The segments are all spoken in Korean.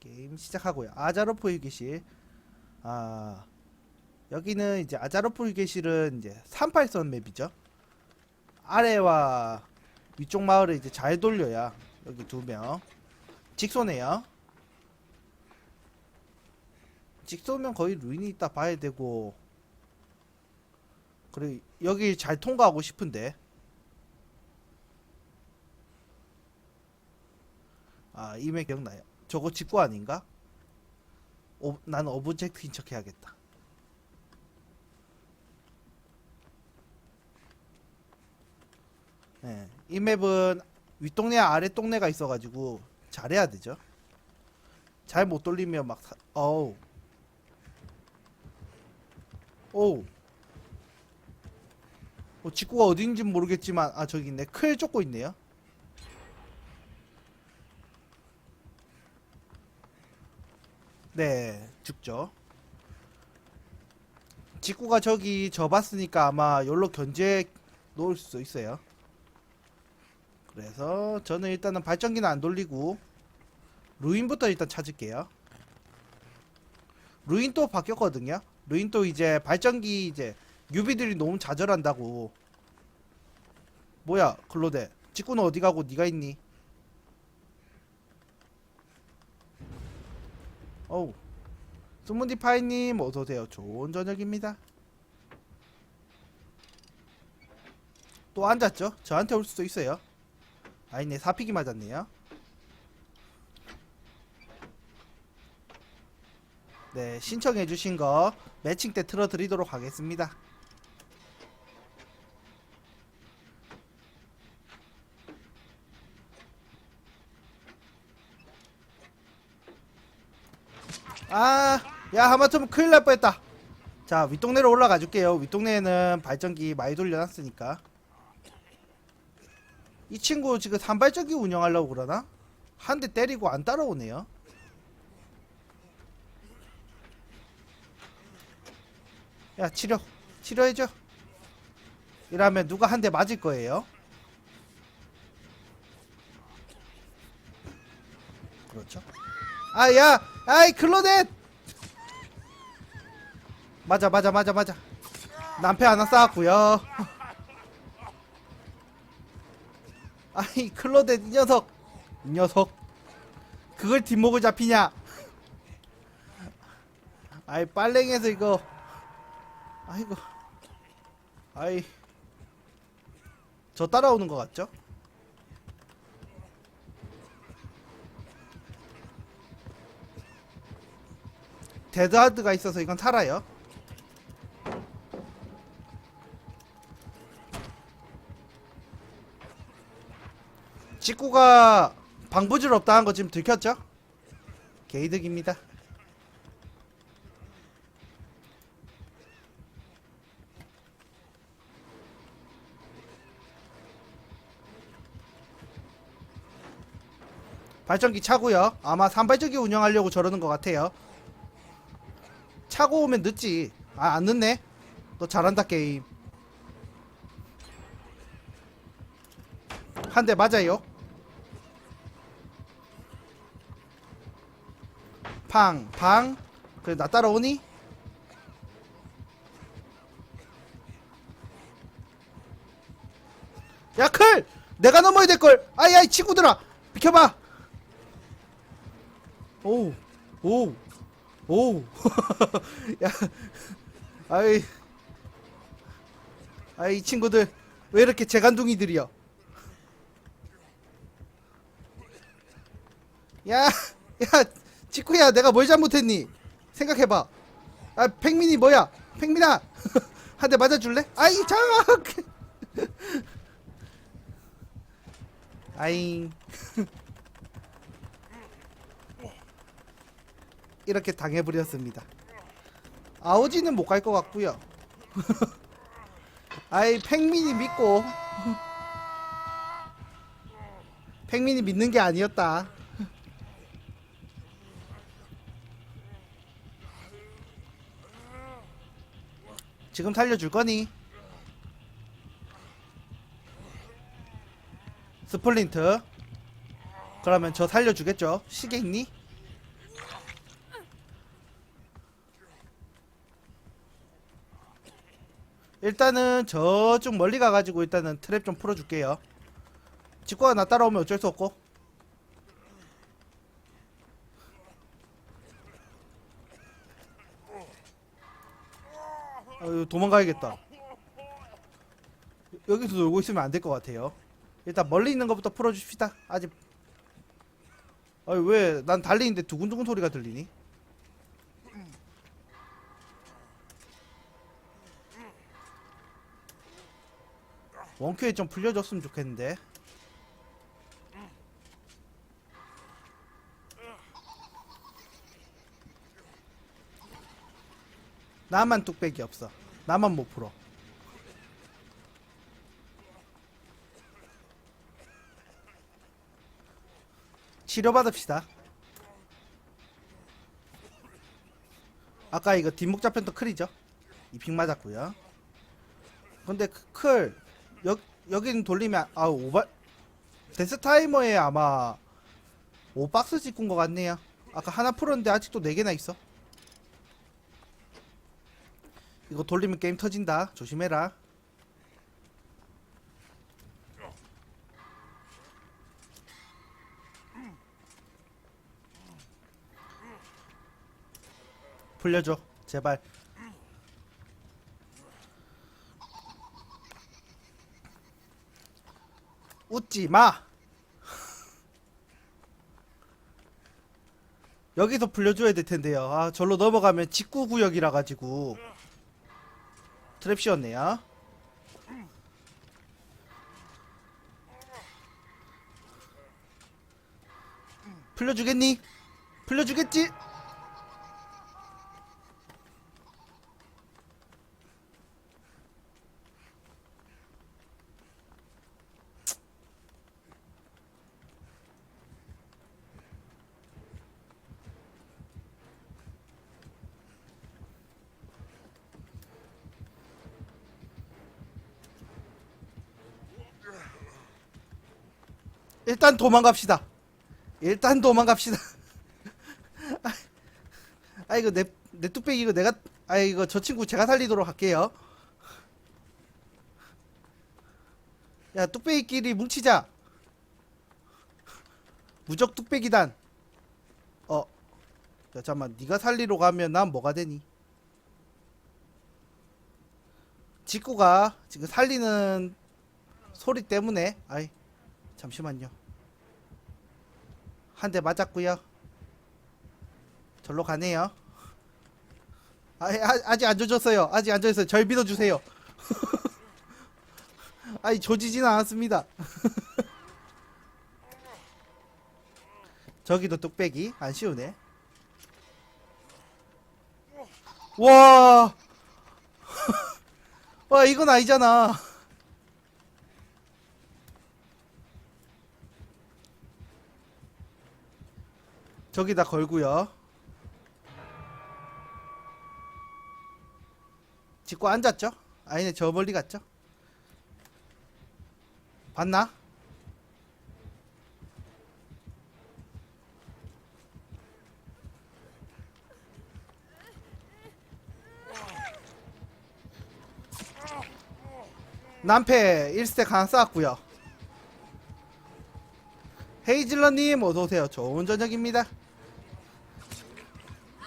게임 시작하고요. 아자로프 휴게실. 아 여기는 이제 아자로프 휴게실은 이제 38선 맵이죠. 아래와 위쪽 마을을 이제 잘 돌려야 여기 두 명. 직소네요. 직소면 거의 루인이 있다 봐야 되고 그리고 여기 잘 통과하고 싶은데 아 이메 기억나요? 저거 직구 아닌가? 오, 나는 오브젝트인 척 해야겠다. 네, 이 맵은 윗동네 아래 동네가 있어가지고 잘해야 되죠. 잘 못 돌리면 막 사, 어우. 오우. 어, 직구가 어딘지 모르겠지만 아 저기 있네. 클 쫓고 있네요 네 죽죠. 직구가 저기 접었으니까 아마 열로 견제 놓을 수 있어요. 그래서 저는 일단은 발전기는 안 돌리고 루인부터 일단 찾을게요. 루인 또 바뀌었거든요. 루인 또 이제 발전기 이제 유비들이 너무 좌절한다고. 뭐야 클로데. 직구는 어디 가고 네가 있니 어우 스문디 파이님 어서오세요. 좋은 저녁입니다. 또 앉았죠? 저한테 올 수도 있어요. 아니네. 사피기 맞았네요. 네 신청해주신 거 매칭 때 틀어드리도록 하겠습니다 아, 야, 하마터면 큰일 날 뻔했다. 자, 윗동네로 올라가 줄게요. 윗동네에는 발전기 많이 돌려놨으니까. 이 친구 지금 산발전기 운영하려고 그러나? 한 대 때리고 안 따라오네요. 야, 치료. 치료해줘. 이러면 누가 한 대 맞을 거예요. 그렇죠. 아, 야! 아이, 클로넷! 맞아, 맞아, 맞아, 맞아. 남패 하나 쌓았구요. 아이, 클로넷 이 녀석. 이 녀석. 그걸 뒷목을 잡히냐? 아이, 빨랭이에서 이거. 아이고. 아이. 저 따라오는 것 같죠? 데드하드가 있어서 이건 살아요. 직구가 방부질 없다는 거 지금 들켰죠? 개이득입니다. 발전기 차고요. 아마 산발전기 운영하려고 저러는 것 같아요. 차고 오면 늦지. 아, 안 늦네. 너 잘한다, 게임. 한 대 맞아요. 팡, 팡. 그래, 나 따라오니? 야, 클! 내가 넘어야 될걸! 아이, 아이, 친구들아! 비켜봐! 오, 오. 오, 야, 아이, 아이 이 친구들 왜 이렇게 재간둥이들이여? 야, 야, 치쿠야, 내가 뭘 잘못했니? 생각해봐. 아, 팽민이 뭐야? 팽민아, 한 대 맞아줄래? 아이, 자, 아잉. 이렇게 당해버렸습니다. 아오지는 못 갈 것 같고요. 아이 팽민이 믿고 팽민이 믿는 게 아니었다. 지금 살려줄 거니? 스플린트 그러면 저 살려주겠죠? 시계 있니? 일단은 저쪽 멀리 가가지고 일단은 트랩 좀 풀어줄게요. 직구가 나 따라오면 어쩔 수 없고. 어, 도망가야겠다. 여기서 놀고 있으면 안 될 것 같아요. 일단 멀리 있는 것부터 풀어줍시다. 아직. 아니 왜 난 달리는데 두근두근 소리가 들리니? 원큐에 좀 풀려줬으면 좋겠는데. 나만 뚝배기 없어. 나만 못 풀어. 치료받읍시다. 아까 이거 뒷목 잡혔던 클이죠? 이픽 맞았고요. 근데 그 클 여, 여기는 돌리면 아 오바 데스 타이머에 아마 5박스 찍은 것 같네요. 아까 하나 풀었는데 아직도 4개나 있어. 이거 돌리면 게임 터진다. 조심해라. 풀려줘. 제발. 웃지 마. 여기서 풀려줘야 될 텐데요. 아, 절로 넘어가면 직구 구역이라 가지고 트랩 씌웠네요. 풀려주겠니? 풀려주겠지? 일단 도망갑시다. 일단 도망갑시다. 아, 아 이거 내, 내 뚝배기 이거 내가 아 이거 저 친구 제가 살리도록 할게요. 야 뚝배기끼리 뭉치자. 무적 뚝배기단. 어. 야 잠만 네가 살리러 가면 난 뭐가 되니? 직구가 지금 살리는 소리 때문에 아이 잠시만요. 한 대 맞았고요. 절로 가네요. 아, 아, 아 직 안 조졌어요. 아직 안 조졌어요. 절 믿어주세요. 아니 조지지는 않았습니다. 저기도 뚝배기 안 쉬우네. 와, 와 이건 아니잖아. 저기다 걸고요. 짚고 앉았죠? 아니네 저 멀리 갔죠? 봤나? 남패 1스택 하나 쌓았고요 헤이즐러님 어서오세요 좋은 저녁입니다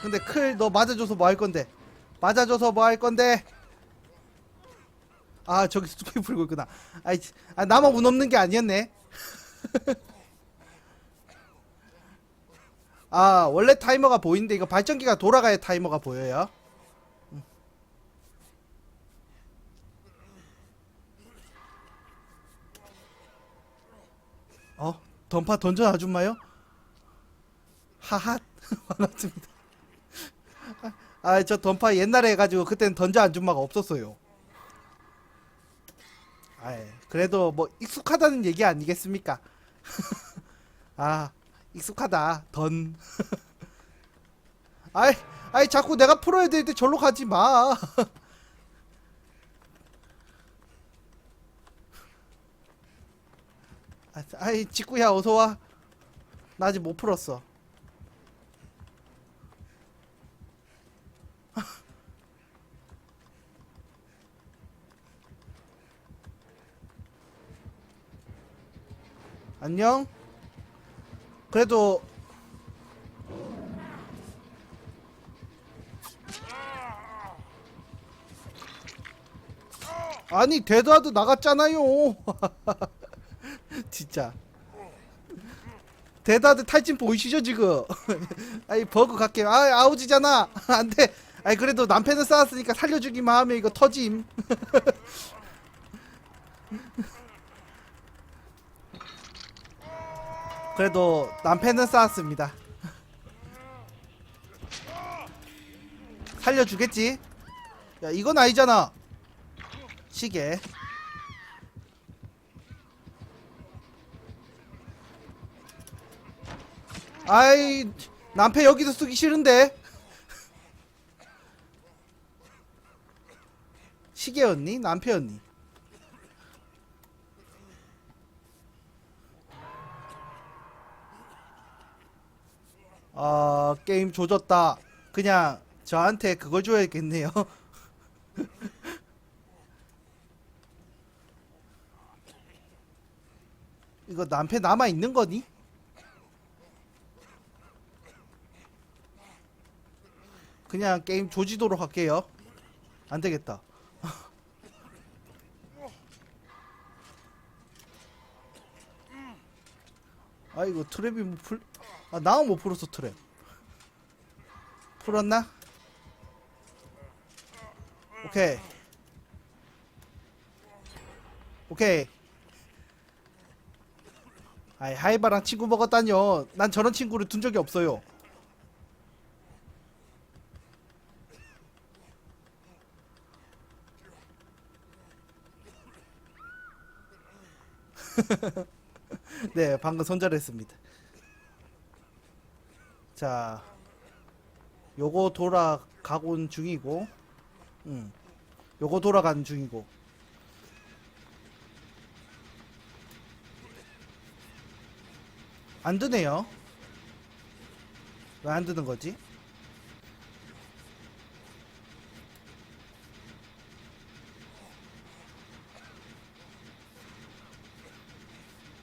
근데 클 너 맞아줘서 뭐 할 건데? 맞아줘서 뭐 할 건데? 아 저기 스피 풀고 있구나. 아이 아, 나만 운 없는 게 아니었네. 아 원래 타이머가 보이는데 이거 발전기가 돌아가야 타이머가 보여요? 음. 어? 던파 던전 아줌마요? 하핫 반갑습니다 아 저 던파 옛날에 해가지고 그때는 던전 아줌마가 없었어요. 아이 그래도 뭐 익숙하다는 얘기 아니겠습니까? 아 익숙하다. 던. 아이 아이 자꾸 내가 풀어야 될 때 절로 가지 마. 아, 아이 직구야 어서 와. 나 아직 못 풀었어. 안녕? 그래도 아니 데드하드 나갔잖아요. 진짜. 데드하드 탈진 보이시죠 지금? 아이 버그 갈게요. 아 아우지잖아. 안돼. 아이 그래도 남편을 쌓았으니까 살려주기만 하면 이거 터짐 그래도 남편은 쌓았습니다. 살려주겠지? 야 이건 아니잖아. 시계. 아이 남편 여기서 쓰기 싫은데. 시계였니? 남편이 니? 아 게임 조졌다 그냥 저한테 그걸 줘야겠네요 이거 남편 남아 있는 거니? 그냥 게임 조지도록 할게요. 안 되겠다. 아 이거 트랩이 뭐 풀? 아 나은 못 풀었어 트랩. 풀었나? 오케이. 오케이. 아이 하이바랑 친구 먹었다뇨. 난 저런 친구를 둔 적이 없어요. 네, 방금 손절했습니다. 자, 요거 돌아가곤 중이고, 음, 요거 돌아가는 중이고. 안 드네요. 왜 안 드는 거지?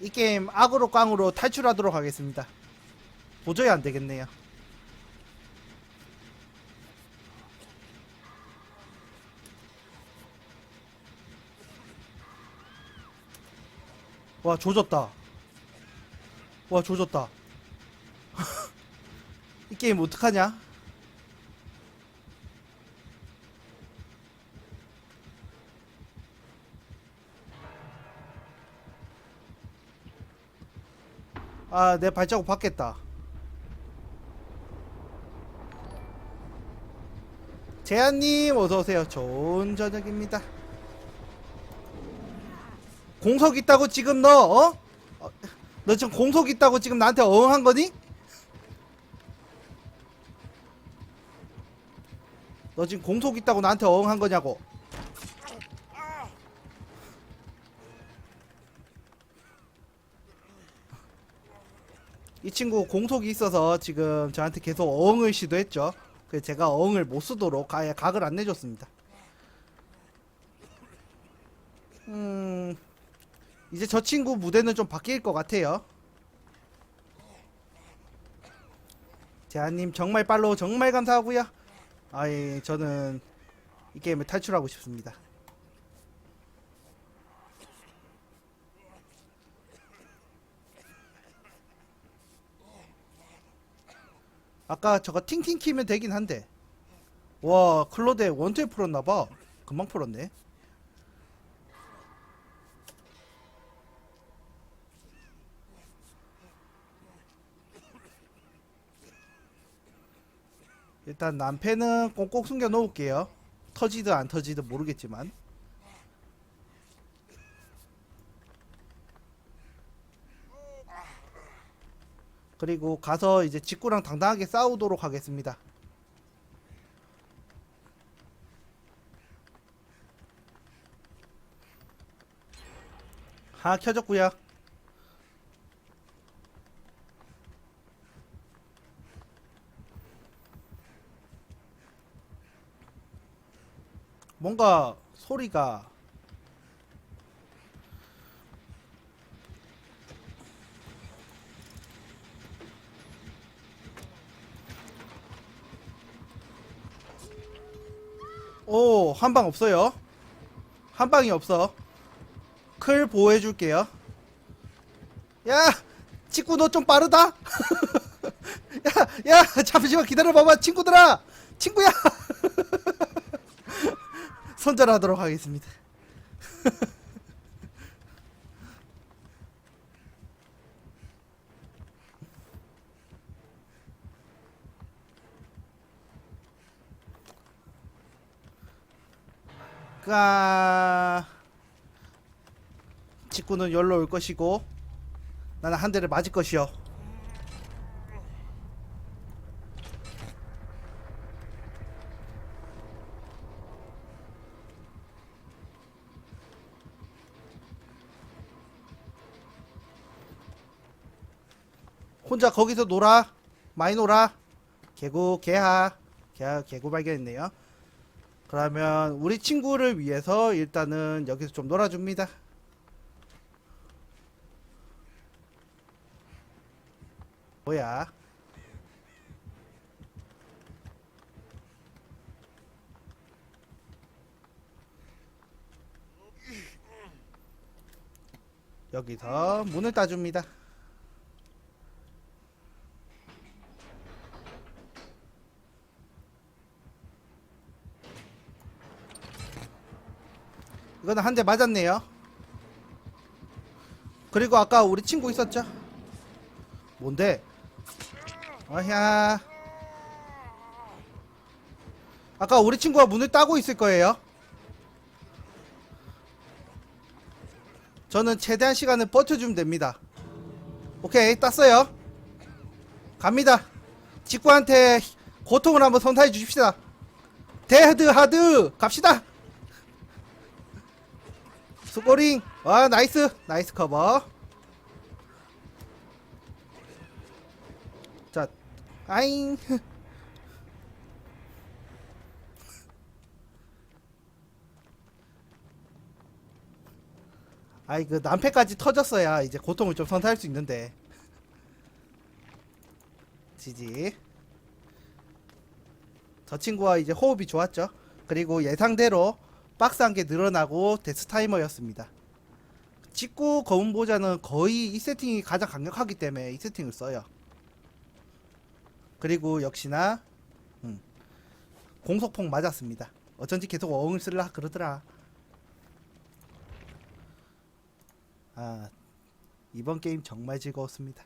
이 게임 악으로 꽝으로 탈출하도록 하겠습니다. 도저히 안 되겠네요. 와 조졌다. 와 조졌다. 이 게임 어떡하냐? 아, 내 발자국 받겠다. 재한님 어서 오세요. 좋은 저녁입니다. 공석 있다고 지금 너 어? 어, 너 지금 공석 있다고 지금 나한테 어흥한 거니? 너 지금 공석 있다고 나한테 어흥한 거냐고? 이 친구 공속이 있어서 지금 저한테 계속 어흥을 시도했죠. 그래서 제가 어흥을 못 쓰도록 아예 각을 안 내줬습니다. 음, 이제 저 친구 무대는 좀 바뀔 것 같아요. 재한님 정말 팔로우 정말 감사하고요. 아예 저는 이 게임을 탈출하고 싶습니다. 아까 저거 팅팅 키면 되긴 한데. 와 클로데 원투에 풀었나봐. 금방 풀었네. 일단 남패는 꽁꽁 숨겨 놓을게요. 터지든 안 터지든 모르겠지만 그리고 가서 이제 직구랑 당당하게 싸우도록 하겠습니다. 아 켜졌구요 뭔가 소리가 오, 한 방 없어요. 한 방이 없어. 클 보호해 줄게요. 야, 친구 너 좀 빠르다. 야, 야, 잠시만 기다려 봐봐, 친구들아. 친구야. 손절하도록 하겠습니다. 까 직구는 열로 올 것이고 나는 한 대를 맞을 것이요. 혼자 거기서 놀아. 많이 놀아. 개구 개하. 개하 개구 발견했네요. 그러면 우리 친구를 위해서 일단은 여기서 좀 놀아줍니다. 뭐야? 여기서 문을 따줍니다. 이거는 한대 맞았네요. 그리고 아까 우리 친구 있었죠? 뭔데? 어야. 아까 우리 친구가 문을 따고 있을 거예요. 저는 최대한 시간을 버텨주면 됩니다. 오케이, 땄어요. 갑니다. 직구한테 고통을 한번 선사해 주십시다. 데드 하드 갑시다. 스코링. 와 나이스. 나이스 커버. 자 아잉. 아이 그 난패까지 터졌어야 이제 고통을 좀 선사할 수 있는데. 지지. 저 친구와 이제 호흡이 좋았죠. 그리고 예상대로 박스 한 개 늘어나고 데스 타이머였습니다. 직구 검은 보자는 거의 이 세팅이 가장 강력하기 때문에 이 세팅을 써요. 그리고 역시나 음, 공속폭 맞았습니다. 어쩐지 계속 어흥을 쓰려 그러더라. 아 이번 게임 정말 즐거웠습니다.